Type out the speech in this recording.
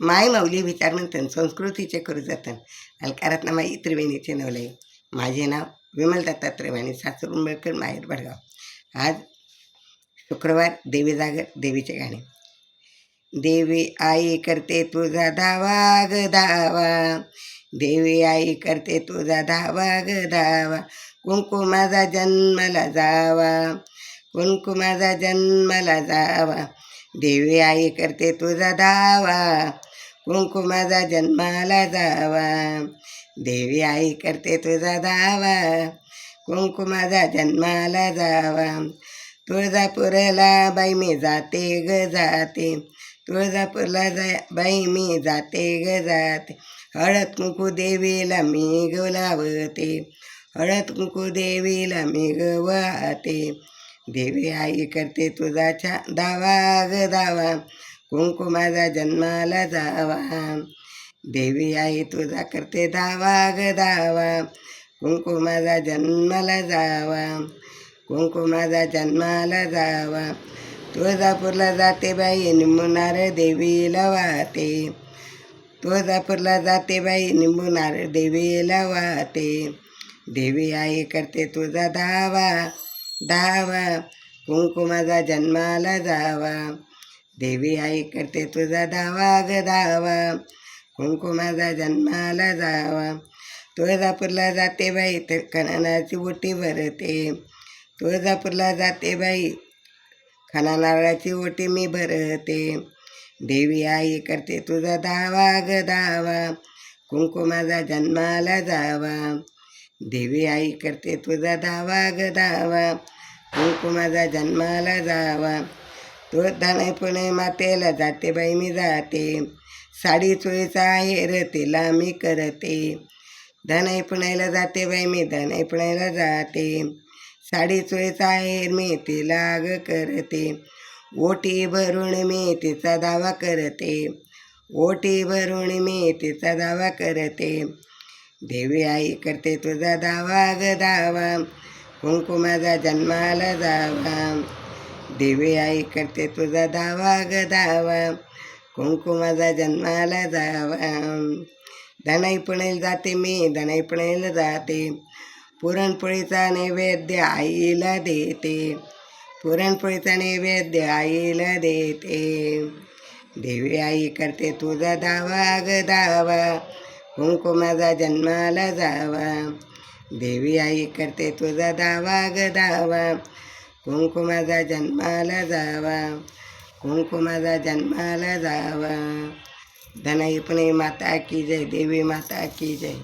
माय माऊली विचार म्हणतात संस्कृतीचे करू जतन. अलकारातना माई त्रिवेणीचे नवलई. माझे नाव विमल त्रिवेणी वाणी सासू उंबळकर माहेर भडगाव आज शुक्रवार देवी जागर देवीचे गाणे. देवी आई करते तुझा धावा ग धावा. देवी आई करते तुझा धावा ग धावा. माझा जन्मला जावा. कुंकुमाचा जन्मला जावा. देवी आई करते तुझा धावा. कुंकुमाचा जन्माला जावा. देवी आई करते तुझा धावा कुंकुमाचा जन्माला जावा. तुळजापूरला बाई मी जाते ग जाते. तुळजापूरला जा बाई मी जाते ग जाते. हळद कुंकू देवीला मी गवलावते. हळद कुंकू देवीला मी गवाते. देवी आई करते तुझा छा दावा ग दावा. कुंकू माझा जन्माला जावा. देवी आई तुझा करते दावा ग कुंकू माझा जन्माला जावा. कुंकू माझा जन्माला जावा. तुळजापूरला जाते बाई निंबुनार देवीला वाहते. तुळजापूरला जाते बाई निंबुनार देवीला वाहते. देवी आई करते तुझा धावा धावा. कुंकू माझा जन्माला जावा. देवी आई करते तुझा धावा ग धावा. कुंकुमाचा जन्माला जावा. तुळजापूरला जाते बाई तर कणानाची ओटी भरते. तुळजापूरला जाते बाई खाना नारळाची ओटी मी भरते. देवी आई करते तुझा धावा ग धावा. कुंकुमाचा जन्माला जावा. देवी आई करते तुझा धावा ग धावा. कुंकुमाचा जन्माला जावा. तो धणे पुणे मातेला जाते बाई मी जाते. साडी चोळीचा हेर तिला मी करते. धनाई पुण्याला जाते बाई मी धनाई पुण्याला जाते. साडी चोळीचा आहेर मी तिला ग करते. ओटी भरून मी तिचा दावा करते. ओटी भरून मी तिचा दावा करते. देवी आई करते तुझा दावा ग दावा. कुंकुमाचा जन्माला जावा. देवी आई करते तुझा दावा ग दावा कुंकुमाचा जन्माला जावा. धनाई पुणेला जाते मी धनाई पुणेला जाते. पुरणपोळीचा नैवेद्य आईला देते. पुरणपोळीचा नैवेद्य आईला देते. देवी आई करते तुझा दावा ग दावा कुंकुमाचा जन्माला जावा. देवी आई करते तुझा दावा ग दावा कुंकुमाचा जन्माला जावा. कुंकुमाचा जन्माला जावा. धनाई पुणे माता की जय देवी माता की जय.